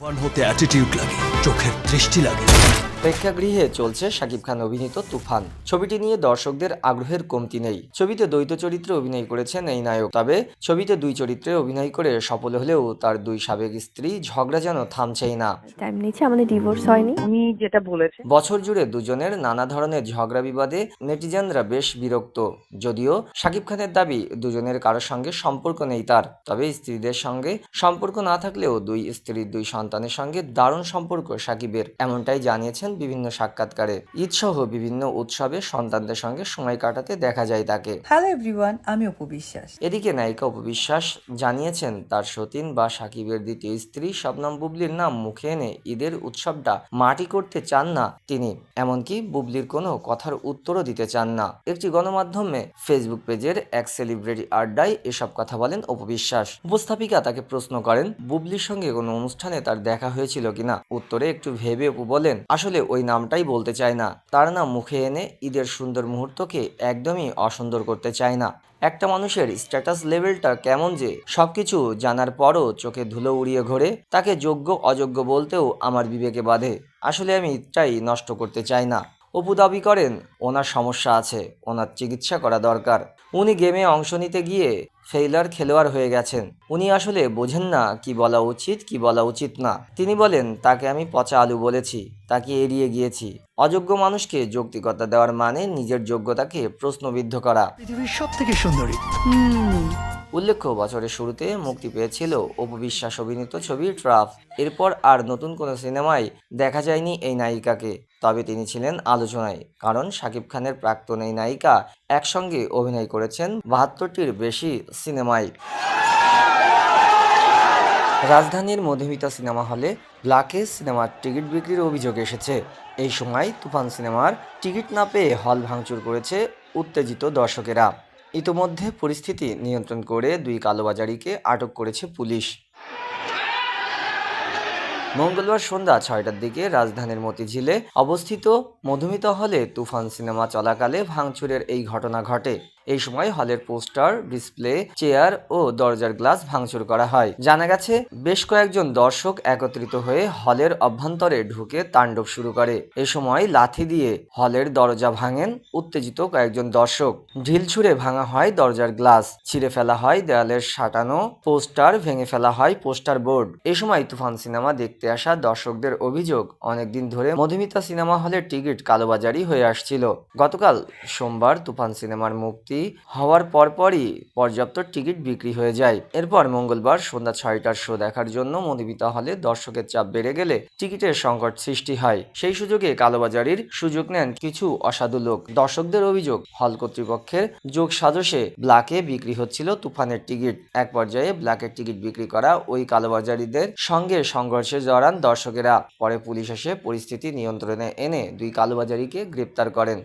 Fun হতে attitude লাগে চোখের দৃষ্টি লাগে প্রেক্ষাগৃহে চলছে শাকিব খান অভিনীত তুফান। ছবিটি নিয়ে দর্শকদের আগ্রহের কমতি নেই। ছবিতে দ্বৈত চরিত্রে অভিনয় করেছেন এই নায়ক। তবে ছবিতে দুই চরিত্রে অভিনয় করে সফল হলেও তার দুই সাবেক স্ত্রী ঝগড়া যেন থামছেই না। টাইম নিচ্ছে আমাদের ডিভোর্স হয়নি। যেটা বলেছে বছর জুড়ে দুজনের নানা ধরনের ঝগড়া বিবাদে নেটিজেনরা বেশ বিরক্ত। যদিও শাকিব খানের দাবি দুজনের কারোর সঙ্গে সম্পর্ক নেই তার। তবে স্ত্রীদের সঙ্গে সম্পর্ক না থাকলেও দুই স্ত্রীর দুই সন্তানের সঙ্গে দারুণ সম্পর্ক সাকিবের এমনটাই জানিয়েছেন বিভিন্ন সাক্ষাৎকারে ঈদ সহ বিভিন্ন উৎসবে সন্তানদের সঙ্গে সময় কাটাতে দেখা যায় তাকে। হ্যালো এভরিওয়ান আমি অপু বিশ্বাস। এদিকে নায়িকা উপবিশ্বাস জানিয়েছেন তার সতীন বা সাকিবের দ্বিতীয় স্ত্রী শবনম বুবলির নাম মুখে এনে ঈদের উৎসবটা মাটি করতে চান না তিনি এমনকি বুবলির কোনো কথার উত্তরও দিতে চান না। একটি গণমাধ্যমে ফেসবুক পেজের এক সেলিব্রিটি আড্ডায় এসব কথা বলেন উপবিশ্বাস উপস্থাপিকা তাকে প্রশ্ন করেন বুবলির সঙ্গে কোনো অনুষ্ঠানে তার দেখা হয়েছিল কিনা? উত্তরে একটু ভেবে অপু বলেন আসলে ওই নামটাই বলতে চায় না। তার নাম মুখে এনে ঈদের সুন্দর মুহূর্তকে একদমই অসুন্দর করতে চায় না। একটা মানুষের স্ট্যাটাস লেভেলটা কেমন যে সবকিছু জানার পরও চোখে ধুলো উড়িয়ে ঘোরে, তাকে যোগ্য অযোগ্য বলতেও আমার বিবেকে বাধে। আসলে আমি ইচ্ছাই নষ্ট করতে চাই না। অপু দাবি করেন, ওনার সমস্যা আছে, ওনার চিকিৎসা করা দরকার। উনি গেমে অংশ নিতে গিয়ে ফেইলার খেলোয়াড় হয়ে গেছেন। উনি আসলে বোঝেন না কি বলা উচিত কি বলা উচিত না। তিনি বলেন তাকে আমি পচা আলু বলেছি তাকে এড়িয়ে গিয়েছি। অযোগ্য মানুষকে যৌক্তিকতা দেওয়ার মানে নিজের যোগ্যতাকে প্রশ্নবিদ্ধ করা। পৃথিবীর সব থেকে সুন্দরী উল্লেখ্য, বছরের শুরুতে মুক্তি পেয়েছিল অপবিশ্বাস অভিনীত ছবি ট্রাফ। এরপর আর নতুন কোনো সিনেমায় দেখা যায়নি এই নায়িকাকে। তবে তিনি ছিলেন আলোচনায়, কারণ শাকিব খানের প্রাক্তন এই নায়িকা একসঙ্গে অভিনয় করেছেন বাহাত্তরটির বেশি সিনেমায়। রাজধানীর মধুমিতা সিনেমা হলে ব্ল্যাকে সিনেমার টিকিট বিক্রির অভিযোগ এসেছে। এই সময় তুফান সিনেমার টিকিট না পেয়ে হল ভাঙচুর করেছে উত্তেজিত দর্শকেরা। ইতোমধ্যে পরিস্থিতি নিয়ন্ত্রণ করে দুই কালোবাজারিকে আটক করেছে পুলিশ। মঙ্গলবার সন্ধ্যা ছয়টার দিকে রাজধানীর মতিঝিলে অবস্থিত মধুমিতা হলে তুফান সিনেমা চলাকালে ভাঙচুরের এই ঘটনা ঘটে। এই সময় হলের পোস্টার, ডিসপ্লে, চেয়ার ও দরজার গ্লাস ভাঙচুর করা হয়। জানা গেছে, বেশ কয়েকজন দর্শক একত্রিত হয়ে হলের অভ্যন্তরে ঢুকে তাণ্ডব শুরু করে। এ সময় লাথি দিয়ে হলের দরজা ভাঙেন উত্তেজিত কয়েকজন দর্শক। ঢিল ছুঁড়ে ভাঙা হয় দরজার গ্লাস, ছিঁড়ে ফেলা হয় দেয়ালের সাটানো পোস্টার, ভেঙে ফেলা হয় পোস্টার বোর্ড। এ সময় তুফান সিনেমা দেখতে আসা দর্শকদের অভিযোগ, অনেকদিন ধরে মধুমিতা সিনেমা হলের টিকিট কালোবাজারি হয়ে আসছিল। গতকাল সোমবার তুফান সিনেমার মুক্তি হওয়ার পরপরই পর্যাপ্ত টিকিট বিক্রি হয়ে যায়। এরপর মঙ্গলবার সন্ধ্যা ছয়টার শো দেখার জন্য মধুমিতা হলে দর্শকের চাপ বেড়ে গেলে টিকিটের সংকট সৃষ্টি হয়। সেই সুযোগে কালোবাজারির সুযোগ নেন কিছু অসাধু লোক। দর্শকদের অভিযোগ, হল কর্তৃপক্ষের যোগ সাজসে ব্ল্যাকে বিক্রি হচ্ছিল তুফানের টিকিট। এক পর্যায়ে ব্ল্যাকের টিকিট বিক্রি করা ওই কালোবাজারিদের সঙ্গে সংঘর্ষে জড়ান দর্শকেরা। পরে পুলিশ এসে পরিস্থিতি নিয়ন্ত্রণে এনে দুই কালোবাজারিকে গ্রেপ্তার করেন।